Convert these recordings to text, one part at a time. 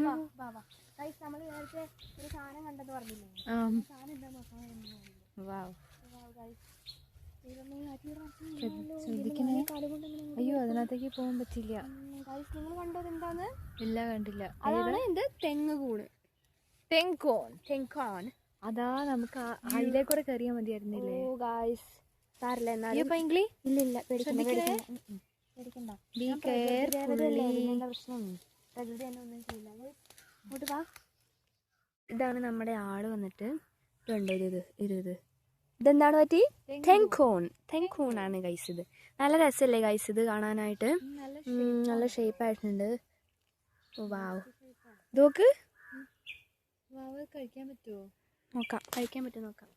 നമ്മൾ നേരത്തെ ഒരു സാധനം കണ്ടെന്ന് പറഞ്ഞില്ലേ? സാധനം എന്താ നോക്കാൻ അയ്യോ അതിനകത്തേക്ക് പോകാൻ പറ്റില്ല. നിങ്ങൾ കണ്ടത് എന്താന്ന്? ഇല്ല കണ്ടില്ല. അതാണ് എന്ത്? തെങ്ങ് കൂണ് തെങ്കോൺ തെങ്കോൺ അതാ നമുക്ക് അതിലേ കൂടെ കയറിയാ മതിയായിരുന്നില്ലേ? ഓ സാറില്ല എന്നാലും. ഇല്ല ഇല്ല പേടിക്കണ്ട പ്രകൃതി തന്നെ ഒന്നും ചെയ്യില്ല. ഇങ്ങോട്ട് വാ. ഇതാണ് നമ്മുടെ ആൾ വന്നിട്ട്. ഇതുണ്ടോ ഇത് ഇത് ഇത് ഇത്. ഇതെന്താണ് പറ്റി? തെങ്കോൺ. തെങ്കോൺ ആണ് ഗൈസ് ഇത്. നല്ല രസമല്ലേ ഗൈസ് ഇത് കാണാനായിട്ട്? നല്ല ഷേപ്പ് ആയിട്ടുണ്ട്. വാവ്. നോക്ക് വാവ് കഴിക്കാൻ പറ്റുമോ നോക്കാം. കഴിക്കാൻ പറ്റും നോക്കാം.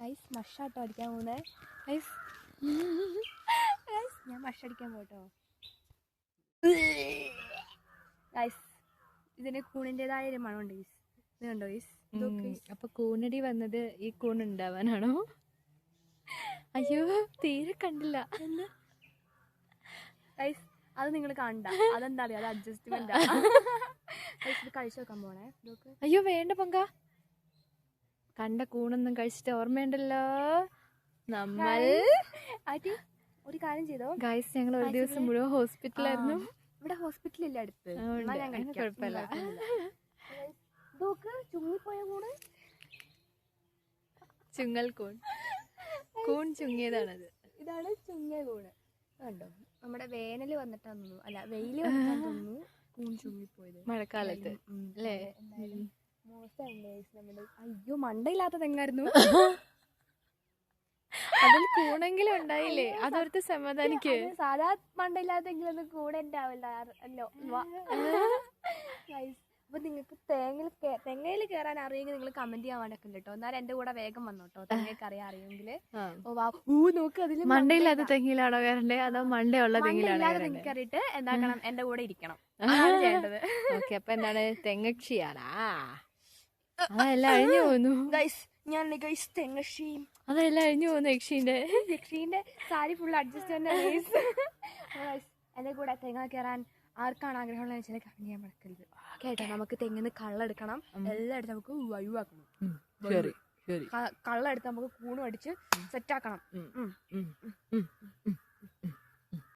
ഗൈസ് മഷാട്ടോ അടിക്കാൻ പോകുന്നത് ഗൈസ് ഗൈസ് ഞാൻ മഷ അടിക്കാൻ പോട്ടോ ഗൈസ് ഇതിന് കൂണിന്റെതായ ഒരു മണമുണ്ട് ഗൈസ് ഇതുണ്ടോ ഉം, അപ്പൊ കൂണടി വന്നത് ഈ കൂൺ ഉണ്ടാവാനാണോ അയ്യോ തീരെ കണ്ടില്ല. അത് നിങ്ങൾ കണ്ട. അതെന്താ അറിയാം അത് അഡ്ജസ്റ്റ്മെന്റ് കഴിച്ചു നോക്കാൻ പോണേ. അയ്യോ വേണ്ട പങ്ക. കണ്ട കൂണൊന്നും കഴിച്ചിട്ട് ഓർമ്മയുണ്ടല്ലോ? നമ്മൾ ഒരു കാര്യം ചെയ്തോ? ഗൈസ് ഞങ്ങൾ ഒരു ദിവസം മുഴുവൻ ഹോസ്പിറ്റലായിരുന്നു ഇവിടെ ഹോസ്പിറ്റലില്ല അടുത്ത്? കുഴപ്പമില്ല. നോക്ക് ചുങ്ങിപ്പോയ കൂടെ ചുങ്ങൽ കൂൺ. കൂൺ ചുങ്ങിയതാണത്. ഇതാണ് ചുങ്ങിയ കൂണ്. കണ്ടോ? നമ്മുടെ വേനൽ വന്നിട്ടാന്ന് തോന്നുന്നു. അല്ല വെയിൽ വന്നിട്ടാന്ന് തോന്നുന്നു കൂൺ ചുങ്ങിപ്പോയത്. മഴക്കാലത്ത്. അല്ലേ? മോശം നമ്മുടെ അയ്യോ മണ്ടയില്ലാത്ത തെങ്ങായിരുന്നു അതിൽ കൂണെങ്കിലും അതൊരു അതോർത്ത് സമാധാനിക്ക്. സാധാ മണ്ടയില്ലാത്തെങ്കിലും കൂടെ ഉണ്ടാവില്ല അല്ലോ Guys, അപ്പൊ നിങ്ങൾക്ക് തേങ്ങയിൽ തെങ്ങയിൽ കയറാൻ അറിയെങ്കിൽ നിങ്ങൾ കമന്റ് ചെയ്യാൻ വേണ്ടൊക്കെ കേട്ടോ. എന്നാൽ എന്റെ കൂടെ വേഗം വന്നോട്ടോ തെങ്ങയ്ക്ക് അറിയാൻ അറിയെങ്കിൽ ഊ നോക്ക് അതിൽ മണ്ടയില്ലാത്ത തെങ്ങിലാണോ കയറണ്ടേ അതോ മണ്ടയുള്ള തെങ്ങിലാണോ നിങ്ങൾക്ക് അറിയിട്ട് എന്താക്കണം? എന്റെ കൂടെ ഇരിക്കണം. ഓക്കെ അപ്പൊ എന്താണ്? തെങ്ങക്ഷിയാണാ അതെല്ലാം അഴിഞ്ഞു പോകുന്നു ഗൈസ് ഞാൻ ഗൈസ് തെങ്ങശ്ശിയും അതെല്ലാം അഴിഞ്ഞു പോകുന്നു യക്ഷീന്റെ യക്ഷീന്റെ സാരി ഫുൾ അഡ്ജസ്റ്റ് തന്നെ എന്റെ കൂടെ തെങ്ങ കയറാൻ ആർക്കാണ് ആഗ്രഹമുള്ള വെച്ചാൽ കമന്റ് ചെയ്യാൻ മറക്കരുത് കേട്ടോ നമുക്ക് തെങ്ങിന്ന് കള്ളെടുക്കണം. എല്ലാം എടുത്ത് നമുക്ക് വഴിവാക്കണം. ശരി ശരി. കള്ളെടുത്ത് നമുക്ക് കൂണും അടിച്ച് സെറ്റാക്കണം.